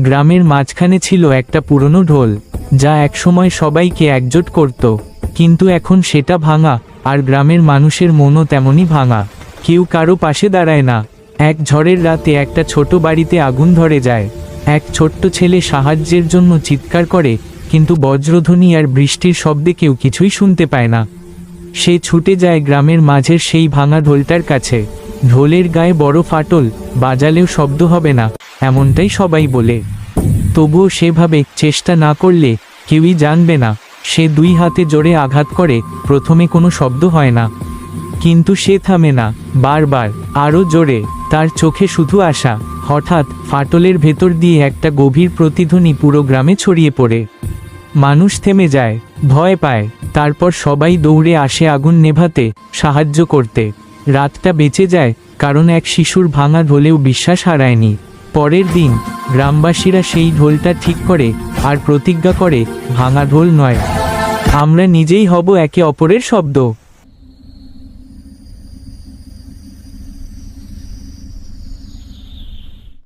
গ্রামের মাঝখানে ছিল একটা পুরনো ঢোল, যা একসময় সবাইকে একজোট করত। কিন্তু এখন সেটা ভাঙা, আর গ্রামের মানুষের মনও তেমনই ভাঙা। কেউ কারও পাশে দাঁড়ায় না। এক ঝড়ের রাতে একটা ছোট বাড়িতে আগুন ধরে যায়। এক ছোট্ট ছেলে সাহায্যের জন্য চিৎকার করে, কিন্তু বজ্রধ্বনি আর বৃষ্টির শব্দে কেউ কিছুই শুনতে পায় না। সে ছুটে যায় গ্রামের মাঝের সেই ভাঙা ঢোলটার কাছে। ঢোলের গায়ে বড় ফাটল, বাজালেও শব্দ হবে না। এমনটাই সবাই বলে। তবুও সেভাবে চেষ্টা না করলে কেউই জানবে না, সে দুই হাতে জোরে আঘাত করে, প্রথমে কোনো শব্দ হয় না। কিন্তু সে থামে না, বারবার, আরও জোরে, তার চোখে শুধু আসা হঠাৎ ফাটলের ভেতর দিয়ে একটা গভীর প্রতিধ্বনি পুরো গ্রামে ছড়িয়ে পড়ে। মানুষ থেমে যায়, ভয় পায়, তারপর সবাই দৌড়ে আসে আগুন নেভাতে, সাহায্য করতে। রাতটা বেঁচে যায়, কারণ এক শিশুর ভাঙা ঢোলেও বিশ্বাস হারায়নি। পরের দিন গ্রামবাসীরা সেই ঢোলটা ঠিক করে আর প্রতিজ্ঞা করে, ভাঙা ঢোল নয়। আমরা নিজেই হব একে অপরের শব্দ।